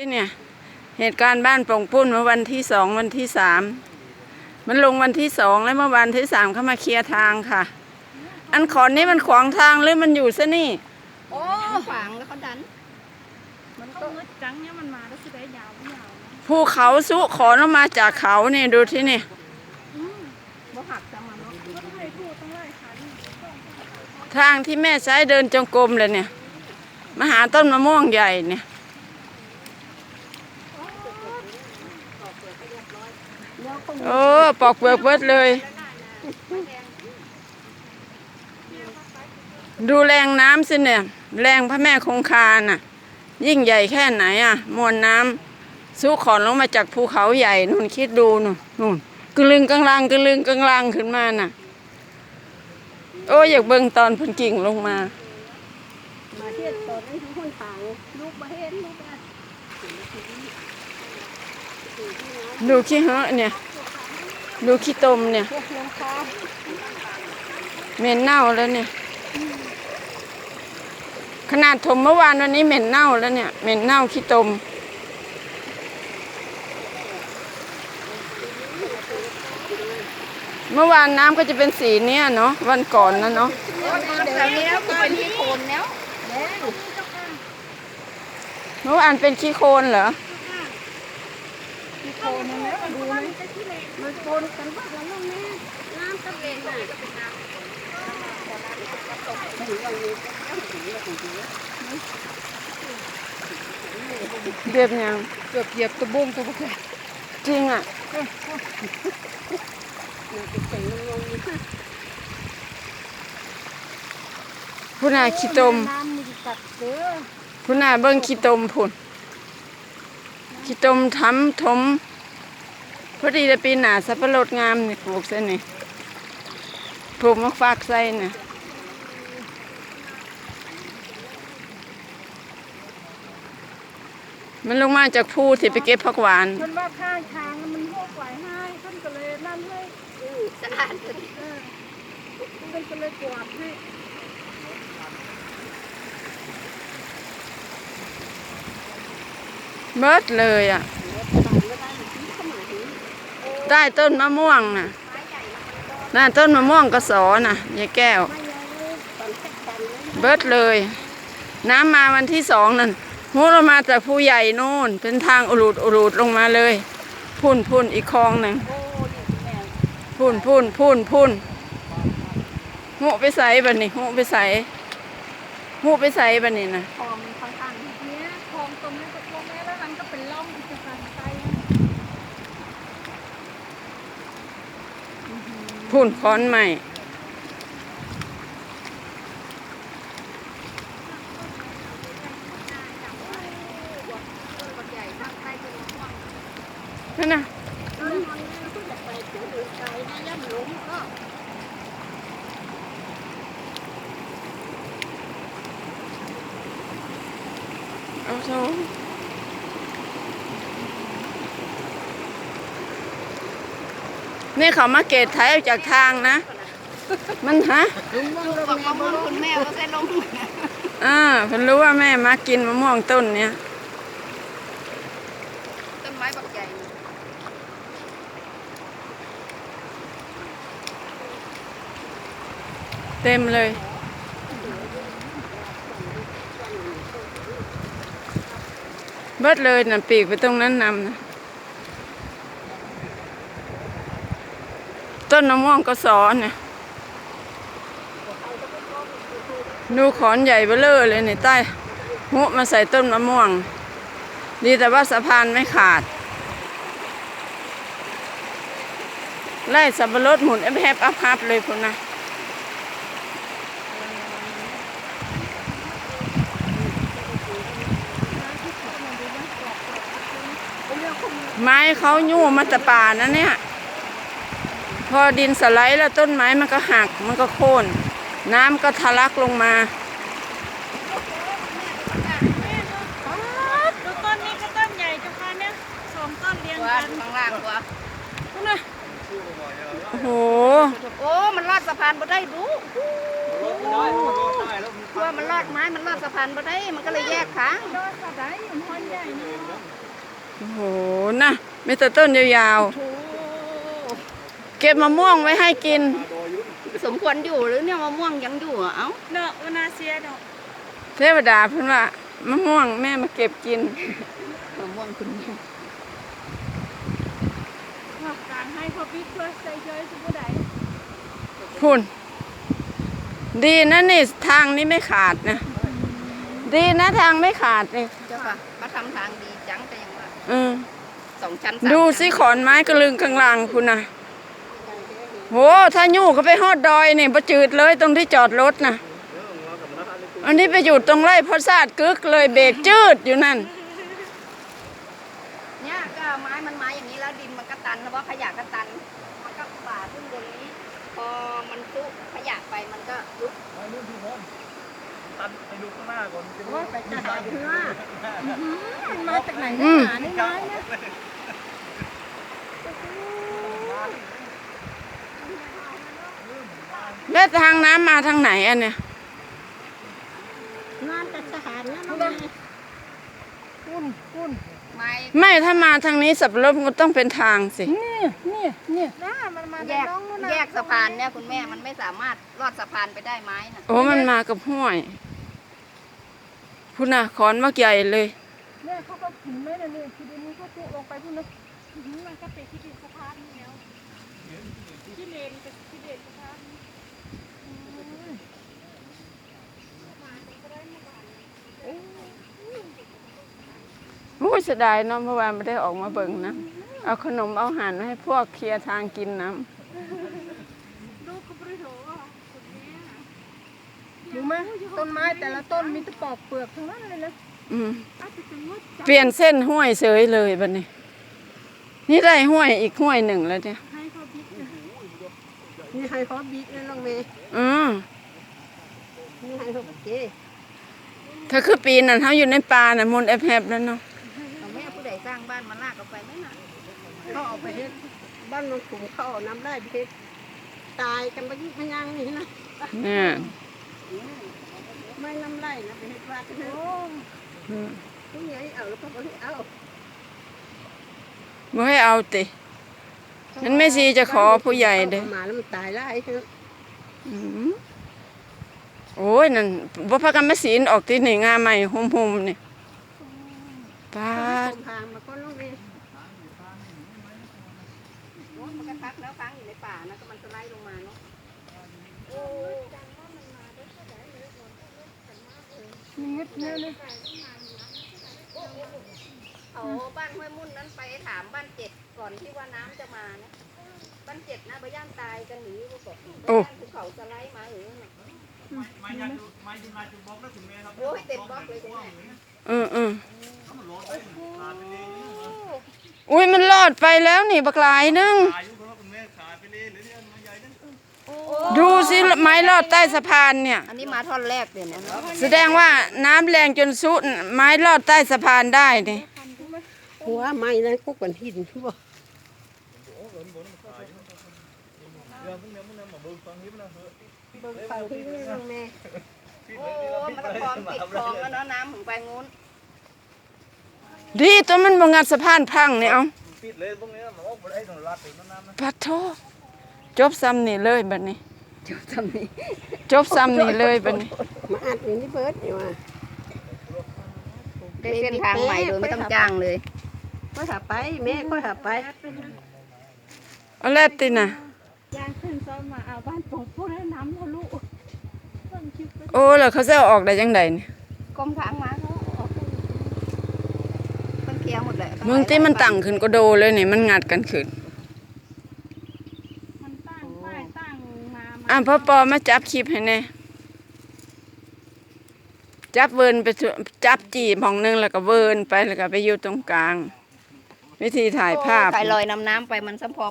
ที่เนี่ยเหตุการณ์บ้านป่องปุ้นเมื่อวันที่สองวันที่สามมันลงวันที่สองแล้วเมื่อวันที่สามเขามาเคลียร์ทางค่ะ อันขอนนี้มันขวางทางหรือมันอยู่ซะนี่ โอ้ขวางแล้วเขาดัน มันก็มืดจังเนี่ยมันมาแล้วสิได้ยาวไม่ยาวนะภูเขาสุขอนลงมาจากเขาเนี่ยดูที่นี่บ่หักจะมาเนาะก็ต้องไล่พูดต้องไล่ขันทางที่แม่ใช้เดินจงกรมเลยเนี่ยมาหาต้นมะม่วงใหญ่เนี่ย โอ้ปอกเปลือกเบิดเลย ดูแรงน้ำสิเนี่ย แรงพระแม่คงคาน่ะ ยิ่งใหญ่แค่ไหนอะ มวลน้ำสู้ขอนลงมาจากภูเขาใหญ่นู่นคิดดูนู่นนู่นกึลึงกังลางกึลึงกังลางขึ้นมาน่ะ โอ้อยากเบิ่งตอนพันกิ่งลงมามาเฮ็ดตอนนั้นทุกคนต่างลูกมาเฮ็ดลูกมาดูขี้เหอะเนี่ย ดูขี้ตมเนี่ยเหม็นเน่าแล้วเนี่ย ขนาดถมเมื่อวานวันนี้เหม็นเน่าแล้วเนี่ย เหม็นเน่าขี้ตม เมื่อวานน้ำก็จะเป็นสีเนี้ยเนาะวันก่อนนะเนาะเดี๋ยวนี้ก็เป็นที่โคล้วแดงเมื่อวานเป็นขี้โคลนเหรอ ที่โคนนั่นแล้วดูนะมันโคนกันบ้างแล้วน้องแม่น้ำตะเวนน่ะเรียบยังเกือบเหยียบตะบงตะบงจริงอะผู้นาขี้ตมน้ำมันกัดเด้อผู้นาเบิ่งขี้ตมพุ่น ขี้ตมทำถมพอดีแต่ปีหน้าสับปะรดงามนี่ปลูกใส่นี่ปลูกมะฟากใส่น่ะมันลงมาจากภูที่ไปเก็บผักหวานมันว่าข้างทางมันโหกไหลให้ท่านก็เลยนั่นให้สะอาดเลยเออท่านก็เลยกวาดให้ เบิดเลยอะ ใต้ต้นมะม่วงน่ะน่าต้นมะม่วงกระสอน่ะยายแก้ว เบิดเลย น้ำมาวันที่สองนั่นหูเรามาจากผู้ใหญ่โน่น เป็นทางอุรุดอุรุดลงมาเลย พุ่นพุ่นอีกคลองหนึ่งพุ่นพุ่นพุ่นพุ่นหูไปใส่บันนี้หูไปใส่หูไปใส่บันนี้นะ ตกลงแม่แล้วมันก็เป็นร่องจะฟันไตพุ่นค้อนใหม่นั่นน่ะเอามันก็จะไปเจอดูไกล นะย่ำหลุมก็เอาโซนี่เขามาเกตไทยออกจากทางนะ มันฮะลุงบอกมะม่วงคุณแม่ว่าใส่ลงอ่าเพิ่นรู้ว่าแม่มากินมะม่วงต้นเนี้ยต้นไม้บักใหญ่เต็มเลยเบิดเลยน่ะปีกไปตรงนั้นนำนะ ต้นมะม่วงก็สอนเนี่ยดูขอนใหญ่เบ้อเลอเลยในใต้หุมาใส่ต้นมะม่วง ดีแต่ว่าสะพานไม่ขาด ไล่สับปะรดหมุนแอบแฮบอัพฮับเลยพุ่นนะไม้เขายู่มาต่ป่านะเนี่ย อดินสไลด์แล้วต้นไม้มันก็หักมันก็โค่นน้ำก็ทะลักลงมาดูต้นนี้ก็ต้นใหญ่เจ้าค่ะเนี่ยสองต้นเรียงว่ากันข้างล่างว่าพุ่นนะโอ้โหโอ้มันลอดสะพานมาได้ดูโอ้โหได้มันรอดได้แล้วมันเพราะว่ามันลอดไม้มันลอดสะพานมาได้มันก็เลยแยกค้างโดนเขาได้อยู่ห้อนใหญ่เนาะโอ้โหนะมีแต่ต้นยาวๆเก็บมะม่วงไว้ให้กิน สมควรอยู่หรือเนี่ยมะม่วงยังอยู่อะเอ้าเนาะวนาเซียเนาะเทวดาเพิ่นว่ามะม่วงแม่มาเก็บกินมะม่วงคุณแม่ขอบกลางให้พอบิ๊กเพื่อใส่เยอะสุดใดพุ่น ดีนะนี่ทางนี้ไม่ขาดนะ ดีนะทางไม่ขาดนี่เจ้าค่ะเขาทำทางดีจังแต่ยังว่าอืมสองชั้นสามดูชั้นสิขอนไม้กระลึงกลางลางคุณนะ โหถ้ายู่ก็ไปฮอดดอยนี่ประจืดเลยตรงที่จอดรถนะอันนี้ไปอยู่ตรงไร่พอซาดกึกเลยเบรกจืดอยู่นั่นเนี่ยก็ไม้มันไม้อย่างนี้แล้วดินมันก็ตันแล้วว่าขยะก็ตัน มันก็ป่าขึ้นบนนี้ พอมันซุกขยะไปมันก็ลุกไปนู่นที่โน้นตัดไปดูข้างหน้าก่อนจะรู้ไปจัดเพื่อมันมาจากไหนอืมหานี่น้อยเนี่ย แล้วทางน้ำมาทางไหนอันเนี่ยงานแต่สถานเนี่ยมันกุ้นกุ้นไม้ไม่ถ้ามาทางนี้สับปะรดมันก็ต้องเป็นทางสินี่นี่นี่น้ามันมาแยกแยกสะพานเนี่ยคุณแม่มันไม่สามารถลอดสะพานไปได้ไหมน่ะโอ้มันมากับห้วยพูน่ะขอนมักใหญ่เลยเนี่เขาก็ถึงไม่ได้เนี่ยคือเดี๋ยวนี้เขาจุลงไปพุ่นนะอื้อหือมันก็เป็นที่ดินแล้วที่เลนเป็นที่เลนสะพานนี่อืม โอ้ ยเสียดายเนาะเมื่อวานไม่ได้ออกมาเบิ่งนะ เอาขนมเอาอาหารให้พวกเคลียร์ทางกินน้ดูกระปรี้โถอะคุณแม่รู้ไหมต้นไม้แต่ละต้นมีแต่ปอกเปลือกทั้งนั้นเลยนะำอืมอาจจะถึงว่าจับเปลี่ยนเส้นห้วยเสยเลยบัดนี้ นี่ได้ห้วยอีกห้วยหนึ่งแล้วเนี่ยให้เขาบิ๊กนะนี่ให้เขาบิ๊กเลยน้องเมย์อืมนี่ให้เขาเก๋ถ้าคือปีนั้นเขาอยู่ในป่าน่ะมนต์แอบๆแล้วเนาะเอาแม่ผู้ใด สร้างบ้านมาลากเอาไปไหมน่ะเขาเอาไปเฮ็ดบ้านนนขุมเขาเอาน้ำได้ไปเฮ็ดตายกันไปยิ่งพยังนี่นะเนี่ยไม่น้ำไร่นะไปเฮ็ดว่ากันเถอะอืมผู้ใหญ่เอาแล้วก็บ่ให้เอาบ่ให้เอาติฉันไม่ซีจะขอผู้ใหญ่เด้ออามาแล้วมันตายไล่เถอะอืมโอ้ยนั่นบ่พากันมาศีลออกที่นี่งาใหม่หุ่มๆนี่ป้าด ต้มพางมาก็น้องเมย์ โอ้ยมันก็พักแล้ว ค้างอยู่ในป่านะก็มันสไลด์ลงมาเนาะมีเงึดเนื้อเลยเอาบ้านห้วยมุ่นนั้นไปถามบ้านเจ็ดก่อนที่ว่าน้ำจะมานะบ้านเจ็ดนะไปย่านตายกันหนีก็บอกโอ้ บ้านภูเขาสไลด์มาหรือน่ะไม้ยันดูไม้ยุนาจุดบล็อกนะคุณแม่ครับโอ้ยเต็มบล็อกเลยคุณแม่อืมอืมมันรอดได้ขาดไปเลยอุ้ยมันรอดไปแล้วนี่บักหลายนึงอายุเข ดูสิไม้รอดใต้สะพานเนี่ย อันนี้มาท่อนแรกเดี๋ยวนี้นะแสดงว่าน้ำแรงจนสุดไม้รอดใต้สะพานได้นี่หัวไม้นั้นกุกกันหินทั่วเรื่องพวกนี้มันมาเบิกฟังนี้มันเหอะเบิ่งเป่าที่นี่น้องเมย์โอ้ยมันพร้อมปิดคลองแล้วเนาะน้ำถึงไปงูนดีตัวมันบ่งัดสะพานพังนี่เอาปิดเลยพวกนี้มันออกไปได้ตรงรัดถึงน้ำนะปัดโท จบซ้ำนี่เลยบัดนี้จุดทำนี้จบซ้ำนี่เลยบัดนี้ มาอัดอยู่นี่เบิร์ดอยู่ว่าได้เส้นทางใหม่โดยไม่ต้องจ้างเลยค่อยหาไปแม่ค่อยหาไปเอาแล้วติน่ะยางขึ้นซ้อมมาเอาบ้านปงพูดให้น้ำทะลุต้นคิดว่าโอ้แล้วเขาจะเอาออกได้จังไดนี่กรมทางมาเขาออกมันเคลียร์หมดเลยมึงที่มันตั้งขึ้นก็โดเลยนี่มันงัดกันขึ้นมันตั้งป้ายตั้งมามา อะพ่อปอมาจับคลิปให้แน่จับเวินไปจับจีบของหนึงแล้วก็เวินไปแล้วก็ไปอยู่ตรงกลาง วิธีถ่ายภาพ ถ่ายลอยน้ำน้ำไปมันสัมพอ